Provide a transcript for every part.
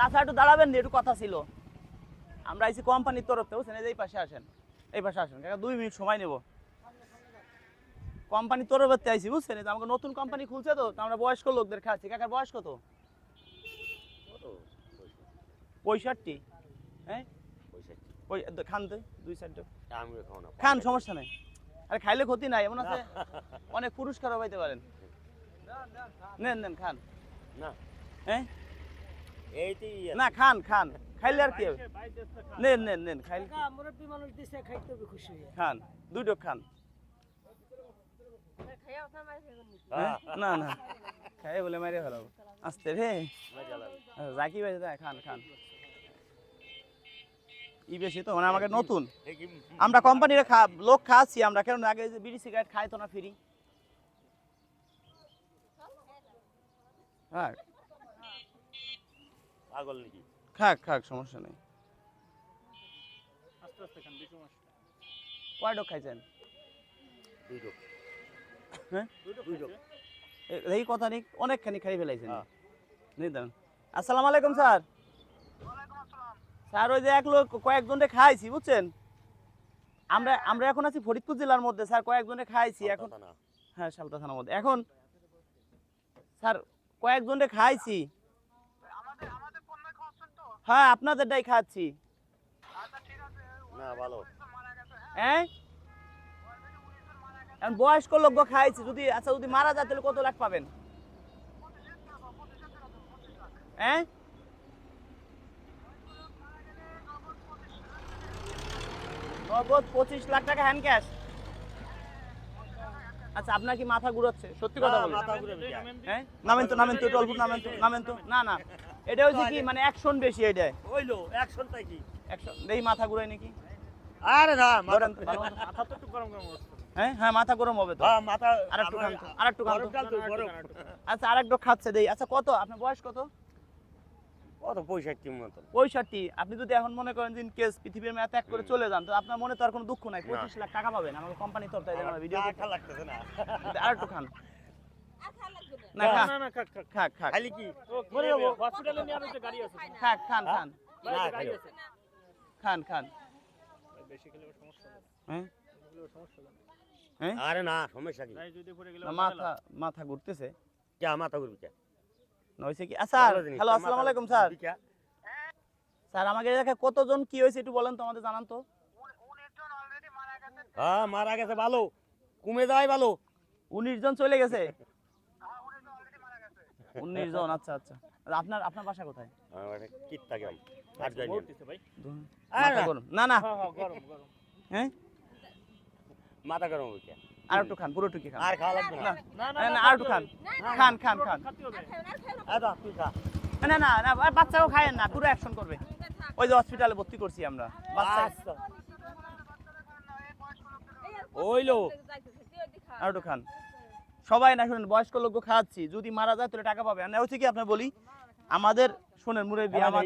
চাচা একটু দাঁড়াবেন নি একটু কথা ছিল। আমরা আইছি কোম্পানির তরফ থেকে বুঝছেন এই পাশে আসেন এই পাশে আসেন। কাকা দুই মিনিট সময় নেব। কোম্পানির তরফের থেকে আইছি বুঝছেন? আমাকে নতুন কোম্পানি খুলছে তো আমরা বয়স্ক লোকদের খাচ্ছি। কাকার বয়স কত? পঁয়ষট্টি। হ্যাঁ? ওই খান তো দুই সাইড খান সমস্যা নাই। আরে খাইলে ক্ষতি নাই এমন আছে? অনেক পুরস্কারও পাইতে পারেন। নেন নেন খান। না। হ্যাঁ? না খান খান। খাইলে আর কি হবে? নেন নেন নেন খাইলে মুরব্বী মানুষ দিছে খাইতে হবে খুশি হয়ে। খান দুটো খান। হ্যাঁ? না না। খাই বলে মারে ফেলাবো। আসতে রে। জাকি দেয় খান খান। ই বেশি তো মানে আমাকে নতুন। আমরা কোম্পানির খা লোক খাচ্ছি আমরা কেন আগে বিড়ি সিগারেট খাইতো না ফ্রি? হ্যাঁ। পাগল নাকি? খাক খাক সমস্যা নেই। কয় ডোক খাইছেন? দুই লোক হ্যাঁ? দুই এ- এই কথা নেই অনেকখানি খাই ফেলাইছেন। হ্যাঁ। আসসালামু আলাইকুম স্যার। স্যার ওই যে এক লোক কয়েকজনে খাইছি বুঝছেন? আমরা আমরা এখন আছি ফরিদপুর জেলার মধ্যে স্যার কয়েকজনে খাইছি এখন হ্যাঁ সালতা থানার মধ্যে। এখন স্যার কয়েকজনে খাইছি। হ্যাঁ আপনাদেরটাই খাচ্ছি। না ভালো। হ্যাঁ? এখন বয়স্ক লোক খাইছি যদি আচ্ছা যদি মারা যায় তাহলে কত লাখ পাবেন? হ্যাঁ? নগদ পঁচিশ লাখ টাকা হ্যান্ড ক্যাশ আচ্ছা আপনার কি মাথা ঘুরাচ্ছে? সত্যি কথা বলেন। হ্যাঁ? নামেন তো নামেন তো অল্প নামেন তো নামেন তো। না না। এটা হচ্ছে কি মানে অ্যাকশন বেশি এটাই হইল অ্যাকশন তাই কি? অ্যাকশন এই মাথা ঘুরাই নাকি? আরে না মাথা তো, ভালো মতো। হ্যাঁ হ্যাঁ মাথা গরম হবে তো। হ্যাঁ মাথা আরেকটু খান আরেকটু খান গরম। আচ্ছা আরেকটু খাচ্ছে দেই। আচ্ছা কত? আপনার বয়স কত? কত? পয়সা কি মতো পঁয়ষট্টি। আপনি যদি এখন মনে করেন যে কেস পৃথিবীর মেয়া ত্যাগ করে চলে যান তো আপনার মনে তো আর কোনো দুঃখ নাই। পঁচিশ লাখ টাকা পাবেন। আমাকে কোম্পানি তরফ থেকে আমরা ভিডিও লাগতেছে না। আরেকটু খান। না না, খাক খাক খাক। খালি কি? হসপিটালে নিয়ে আমি গাড়ি আছে। খাক খান খান। না খাইও। খান। খান হ্যাঁ? আরে না সমস্যা কি? মাথা মাথা ঘুরতেছে। কে মাথা ঘুরবি কে? নইছে কি? আচ্ছা হ্যালো তোর আসসালামু আলাইকুম স্যার। স্যার আমাকে এলাকায় কতজন কি হয়েছে একটু বলেন তো আমাদের জানান তো। হ্যাঁ মারা গেছে ভালো। কমে যায় ভালো। উনিশ জন চলে গেছে। উনিশ জন আচ্ছা আচ্ছা আপনার আপনার বাসা কোথায় না। না হ্যাঁ মাথা গরম হইছে আর একটু খান পুরো টুকি খান আর খাওয়া লাগবে না না না আর একটু খান খান খান খান না না না বাচ্চাও খায় না পুরো অ্যাকশন করবে ওই যে হসপিটালে ভর্তি করছি আমরা বাচ্চা আচ্ছা। ওইলো আর একটু খান সবাই না শুনেন বয়স্ক লোক খাওয়াচ্ছি যদি মারা যায় তাহলে টাকা পাবে। না হচ্ছে কি আপনার বলি আমাদের শুনেন মুরে দিয়ে আমার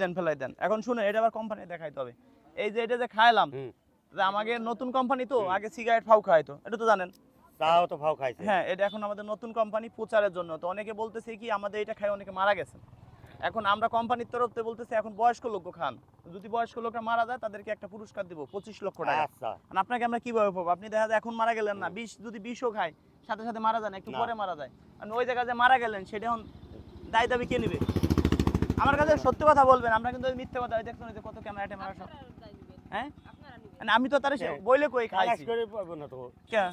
দেন ফেলাই দেন। এখন শুনেন এটা আবার কোম্পানি দেখাইতে হবে। এই যে এটা যে খাইলাম যে আমাকে নতুন কোম্পানি তো আগে সিগারেট ফাউ খাইতো এটা তো জানেন। তাও তো ফাউ খাইছে। হ্যাঁ এটা এখন আমাদের নতুন কোম্পানি প্রচারের জন্য। তো অনেকে বলতেছে কি আমাদের এটা খাই অনেকে মারা গেছে এখন আমরা কোম্পানির তরফ থেকে বলতেছি এখন বয়স্ক লোক খান। যদি বয়স্ক লোকরা মারা যায় তাদেরকে একটা পুরস্কার দিব পঁচিশ লক্ষ টাকা। আচ্ছা। আপনাকে আমরা কীভাবে পাবো? আপনি দেখা যায় এখন মারা গেলেন না বিষ যদি বিষও খায় সাথে সাথে মারা যান একটু পরে মারা যায়। আর ওই জায়গায় যে মারা গেলেন সেটা এখন দায় দাবি কে নিবে? আমার কাছে সত্য কথা বলবেন আমরা কিন্তু মিথ্যে কথা ওই দেখছেন যে কত ক্যামেরা ট্যামেরা সব। হ্যাঁ? আমি তো তার। বইলে কই খাইছি খাইছি। করে পাবো না তো। কে?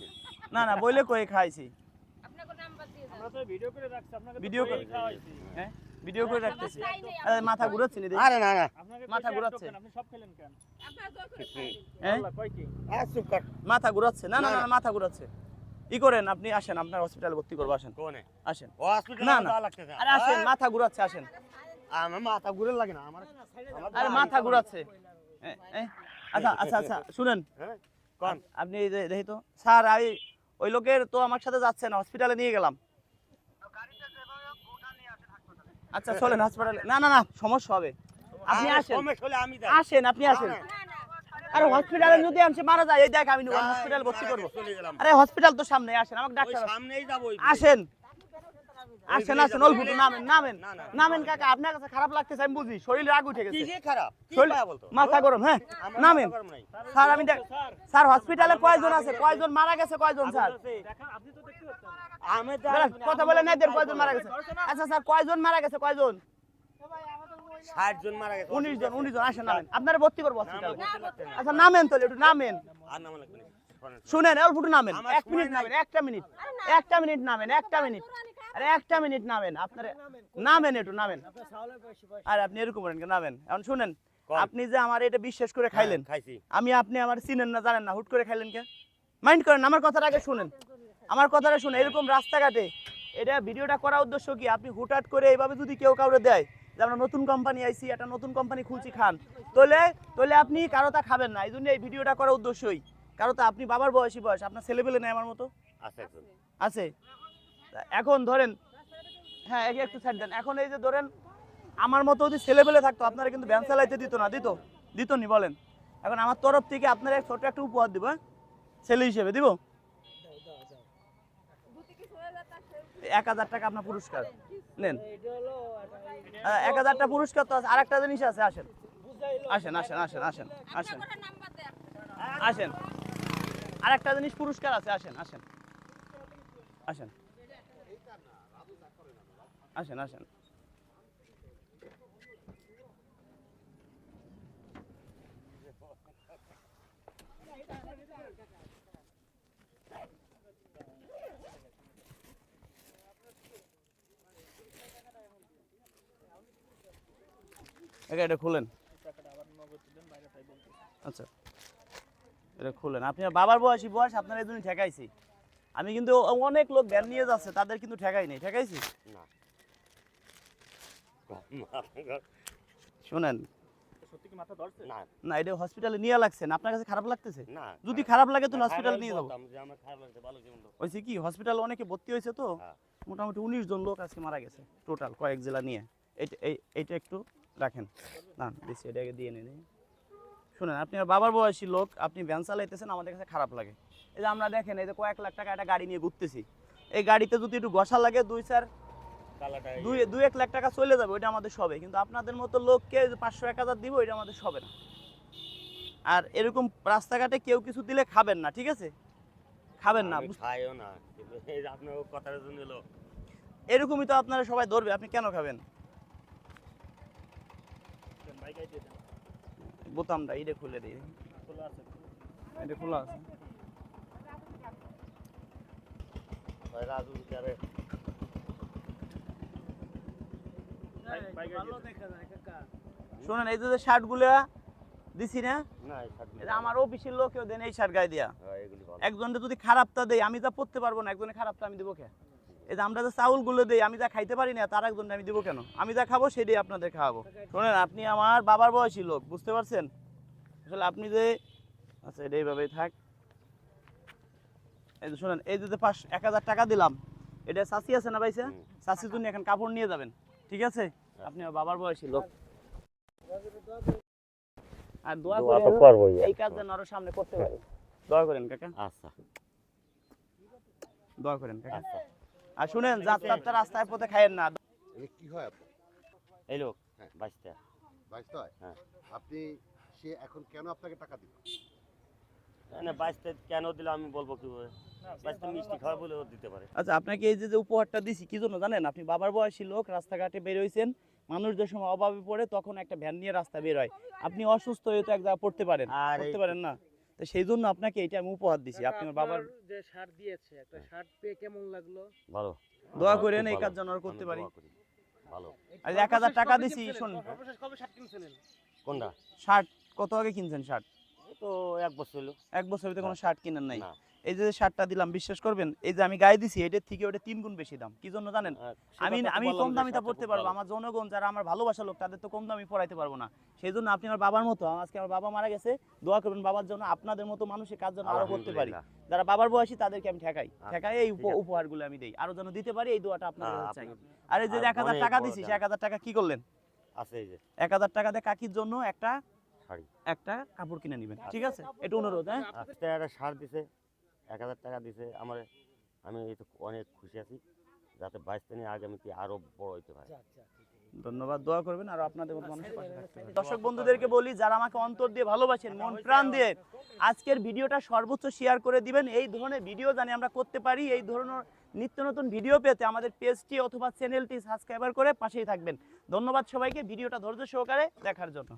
না না বইলে কই খাইছি? ভিডিও করে রাখছি আপনাকে ভিডিও করে হ্যাঁ? ভিডিও করে রাখতেছি। মাথা ঘুরাচ্ছে নি আরে না না। মাথা ঘুরাচ্ছে। আপনি সব খেলেন কেন? হ্যাঁ? মাথা ঘুরাচ্ছে। না না। মাথা ঘুরাচ্ছে। ই করেন আপনি আসেন আপনার হসপিটালে ভর্তি করব আসেন। কোনে? আসেন। ও হসপিটাল না, না। আরে আসেন মাথা ঘুরাচ্ছে আসেন। আমার মাথা ঘুরে লাগে না আমার আরে মাথা ঘুরাচ্ছে। আচ্ছা আচ্ছা আচ্ছা শুনেন। হ্যাঁ আপনি দেখি তো। স্যার আমি ওই লোকের তো আমার সাথে যাচ্ছে না হসপিটালে নিয়ে গেলাম। আচ্ছা চলেন হাসপাতালে না না না সমস্যা হবে। আপনি আসেন। হলে আমি আসেন আপনি আসেন। আরে হসপিটালে যদি আমি মারা যায়। এই দেখ আমি হসপিটাল ভর্তি করব। আরে হসপিটাল তো সামনে আসেন আমাকে ডাক্তার সামনেই যাব আসেন। আসেন আসেন অল্প নামেন নামেন। নামেন কাকা আপনার কাছে খারাপ লাগতেছে আমি বুঝি শরীরে আগ উঠে গেছে। কি যে খারাপ? কি শরীর- বলতো মাথা গরম হ্যাঁ? নামেন মাথা গরম নাই। স্যার আমি দেখ স্যার। হসপিটালে কয়জন আছে? কয়জন মারা গেছে কয়জন স্যার? কথা বলে নাই কয়জন মারা গেছে? আচ্ছা স্যার কয়জন মারা গেছে কয়জন? ষাট জন মারা গেছে উনিশ জন উনিশ জন আসেন নামেন। আপনারা ভর্তি করব হসপিটালে। আচ্ছা নামেন তো একটু নামেন। আর নাম লাগবে না। শোনেন, শোনেন। শুনেন অল্প নামেন এক মিনিট নামেন একটা মিনিট। একটা মিনিট নামেন একটা মিনিট। আরে একটা মিনিট নামেন আপনারা নামেন একটু নামেন। আর আপনি এরকম করেন নামেন। এখন শুনেন আপনি যে আমার এটা বিশ্বাস করে খাইলেন হ্যাঁ, আমি আপনি আমার চিনেন না জানেন না হুট করে খাইলেন কে মাইন্ড করেন আমার কথাটা আগে শুনেন। আমার কথাটা শুনে এরকম রাস্তাঘাটে। এটা ভিডিওটা করার উদ্দেশ্য কি? আপনি হুটহাট করে এইভাবে যদি কেউ কাউরে দেয় যে আমরা নতুন কোম্পানি আইছি একটা নতুন কোম্পানি খুলছি খান। তাহলে তাহলে আপনি কারও তা খাবেন না। এই জন্য এই ভিডিওটা করার উদ্দেশ্যই। কারও তা আপনি বাবার বয়সী বয়স আপনার ছেলেপেলে নেই আমার মতো? আছে আছে? এখন ধরেন হ্যাঁ একে একটু ছাড় দেন। এখন এই যে ধরেন আমার মতো যদি ছেলেপেলে থাকতো আপনারা কিন্তু ভ্যান চালাইতে দিত না দিত দিত নি বলেন। এখন আমার তরফ থেকে আপনারা এক ছোট একটা উপহার দিব হ্যাঁ? ছেলে হিসেবে দিব? এক হাজার টাকা আপনার পুরস্কার। নেন। আহ, এক হাজারটা পুরস্কার তো আছে। আর একটা জিনিস আছে আসেন। আসেন আসেন আসেন আসেন আসেন। আসেন। আর একটা জিনিস পুরস্কার আছে আসেন আসেন। আসেন। আসেন আসেন। এটা খুলেন। আচ্ছা। এটা খুলেন। আপনি বাবার বয়সী বয়স আপনার এই জন্য ঠেকাইছি। আমি কিন্তু অনেক লোক ভ্যান নিয়ে যাচ্ছে তাদের কিন্তু ঠেকাই নেই। ঠেকাইছি না। শুনেন। কি মাথা না। না এটা হসপিটালে নিয়ে লাগছেন আপনার কাছে খারাপ লাগতেছে? না যদি খারাপ লাগে তো হসপিটালে নিয়ে যাব। কি মন্দ হয়েছে কি হসপিটালে অনেকে ভর্তি হয়েছে তো হ্যাঁ। মোটামুটি উনিশ জন লোক আজকে মারা গেছে টোটাল কয়েক জেলা নিয়ে। এইটা এই- এইটা একটু রাখেন। না দিচ্ছি এটাকে দিয়ে নিন শুনেন আপনি আমার বাবার বয়সী লোক আপনি ভ্যান চালাইতেছেন আমাদের কাছে খারাপ লাগে। এই যে আমরা দেখেন এই যে কয়েক লাখ টাকা একটা গাড়ি নিয়ে ঘুরতেছি। এই গাড়িতে যদি একটু ঘষা লাগে দুই চার কালাটা দুই দুই এক লাখ টাকা চলে যাবে ওইটা আমাদের সবে। কিন্তু আপনাদের মতো লোককে পাঁচশো এক হাজার দিব ওইটা আমাদের সবে না। আর এরকম রাস্তাঘাটে কেউ কিছু দিলে খাবেন না ঠিক আছে? খাবেন না খাইও না। আপনার কথার জন্য এরকমই তো আপনারা সবাই ধরবে আপনি কেন খাবেন? বোতামটা এটা খুলে দিই। খোলা আছে। এটা খোলা আছে ওই রাজু বিচারে দিয়ে। শোনেন এই যে শার্টগুলো দিছি না আমার অফিসের লোকেও দেন এই শার্ট গায়ে দিয়া। হ্যাঁ, একজনটা যদি খারাপটা দেই আমি যা পড়তে পারব না একজনে খারাপটা আমি দেবো কে? এই যে আমরা যে চাউলগুলো দেই আমি যা খাইতে পারি না তার একজনটা আমি দেবো কেন? আমি যা খাব সেটাই আপনাদের খাওয়াবো। শোনেন আপনি আমার বাবার বয়সী লোক বুঝতে পারছেন? আসলে আপনি যে আচ্ছা এটা এইভাবেই থাক। এই যে শোনেন এই যে পাঁচ এক হাজার টাকা দিলাম এটা চাষি আছে না ভাইসা? জন্য এখন কাপড় নিয়ে যাবেন ঠিক আছে? আপনি বাবার বয়সী লোক। আর দোয়া এই কাজ যেন আরও সামনে করতে পারি। দোয়া করেন কাকা। আচ্ছা। দোয়া করেন কাকা। আচ্ছা। আর শুনেন যাত্রাটা রাস্তায় পথে খাইয়েন না। কি হয় এই লোক হ্যাঁ। বাইশটা। বাইশটা হ্যাঁ। আপনি সে এখন কেন আপনাকে টাকা দিল? না বাইশটা কেন দিলে আমি বলব কি বাইশটা মিষ্টি খাওয়া বলে ও দিতে পারে। আচ্ছা আপনাকে এই যে উপহারটা দিছি কি জন্য জানেন? আপনি বাবার বয়সী লোক রাস্তাঘাটে বের হয়েছেন মানুষ যে সময় অভাবে পড়ে তখন একটা ভ্যান নিয়ে রাস্তা বের হয়। আপনি অসুস্থ হয়ে তো এক জায়গায় পড়তে পারেন পড়তে পারেন না। তো সেই জন্য আপনাকে এটা আমি উপহার দিছি। আপনি আমার বাবার যে শার্ট দিয়েছে একটা শার্ট পেয়ে কেমন লাগল? ভালো। দোয়া করেন এই কাজ যেন করতে পারি। ভালো। আর এক হাজার টাকা দিছি শোন। সর্বশেষ কবে শার্ট কিনছিলেন? কোনটা? শার্ট কত আগে কিনছেন শার্ট তো এক বছর হলো। এক বছর ভিতরে কোনো শার্ট কিনেন নাই। এই যে শার্টটা দিলাম বিশ্বাস করবেন? এই যে আমি গায়ে দিছি এটার থেকে ওটা তিন গুণ বেশি দাম। কি জন্য জানেন? আমি আমি কম দামিটা পড়তে পারব। আমার জনগণ যারা আমার ভালোবাসা লোক তাদের তো কম দামি পড়াইতে পারব না। সেই জন্য আপনি আমার বাবার মতো আজকে আমার বাবা মারা গেছে দোয়া করবেন বাবার জন্য আপনাদের মতো মানুষের কাজ যেন আরও করতে পারি। যারা বাবার বয়সী তাদেরকে আমি ঠেকাই। ঠেকাই এই ঠিক উপ- আছে। উপহারগুলো আমি দেই। আরও যেন দিতে পারি এই দোয়াটা আপনাদের হ্যাঁ, চাই। আপনার- আর এই যে এক হাজার টাকা দিছি সে এক হাজার টাকা কি করলেন? আছে এই যে। এক হাজার টাকা দিয়ে কাকির জন্য একটা শাড়ি। একটা কাপড় কিনে নেবেন ঠিক আছে? এটা অনুরোধ হ্যাঁ? আজকে একটা সার দিছে এক হাজার টাকা দিছে আমার আমি এই তো অনেক খুশি আছি যাতে বাইশটা নিয়ে আগামীতে আরও বড় হইতে পারে। ধন্যবাদ দোয়া করবেন আর আপনাদের মতো পাশে থাকতে দর্শক বন্ধুদেরকে বলি যারা আমাকে অন্তর দিয়ে ভালোবাসেন মন প্রাণ দিয়ে আজকের ভিডিওটা সর্বোচ্চ শেয়ার করে দিবেন। এই ধরনের ভিডিও জানি আমরা করতে পারি এই ধরনের নিত্য নতুন ভিডিও পেতে আমাদের পেজটি অথবা চ্যানেলটি সাবস্ক্রাইবার করে পাশেই থাকবেন। ধন্যবাদ সবাইকে ভিডিওটা ধৈর্য সহকারে দেখার জন্য।